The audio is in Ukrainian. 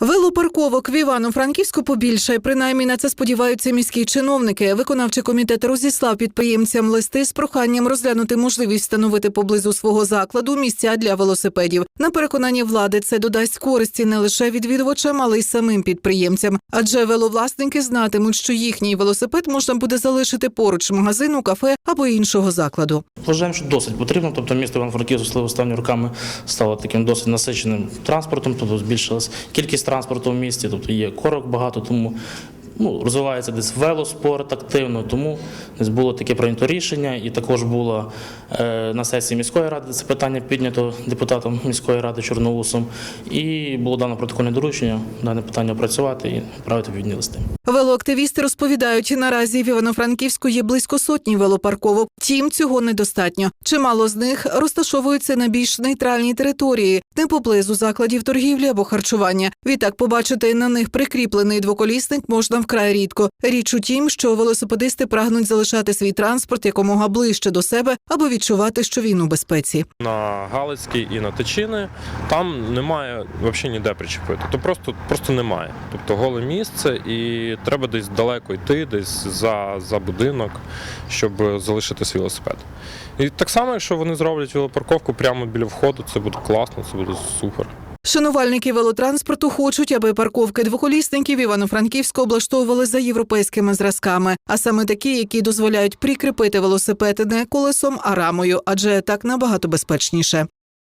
Велопарковок в Івано-Франківську побільше. Принаймні на це сподіваються міські чиновники. Виконавчий комітет розіслав підприємцям листи з проханням розглянути можливість встановити поблизу свого закладу місця для велосипедів. На переконання влади це додасть користі не лише відвідувачам, але й самим підприємцям. Адже веловласники знатимуть, що їхній велосипед можна буде залишити поруч магазину, кафе або іншого закладу. Вважаємо, що досить потрібно. Тобто місто Івано-Франківськ, особливо останніми роками, стало таким досить насиченим транспортом, тобто збільшилась кількість транспорту в місті, тобто є корок багато, тому ну, розвивається десь велоспорт активно, тому десь було таке прийнято рішення, і також було е, на сесії міської ради це питання піднято депутатом міської ради Чорноусом, і було дано протокольне доручення дане питання опрацювати і відправити відповідні листи. Велоактивісти розповідають, наразі в Івано-Франківську є близько сотні велопарковок. Втім, цього недостатньо. Чимало з них розташовуються на більш нейтральній території, не поблизу закладів торгівлі або харчування. Відтак побачити на них прикріплений двоколісник можна вкрай рідко. Річ у тім, що велосипедисти прагнуть залишати свій транспорт якомога ближче до себе або відчувати, що він у безпеці. на Галицькій і на Тичини там немає взагалі ніде причепити. То просто, просто немає. Тобто голе місце, і треба десь далеко йти, десь за, за будинок, щоб залишити свій велосипед. І так само, якщо вони зроблять велопарковку прямо біля входу, це буде класно, це буде супер. Шанувальники велотранспорту хочуть, аби парковки двоколісників Івано-Франківську облаштовували за європейськими зразками, а саме такі, які дозволяють прикріпити велосипед не колесом, а рамою, адже так набагато безпечніше.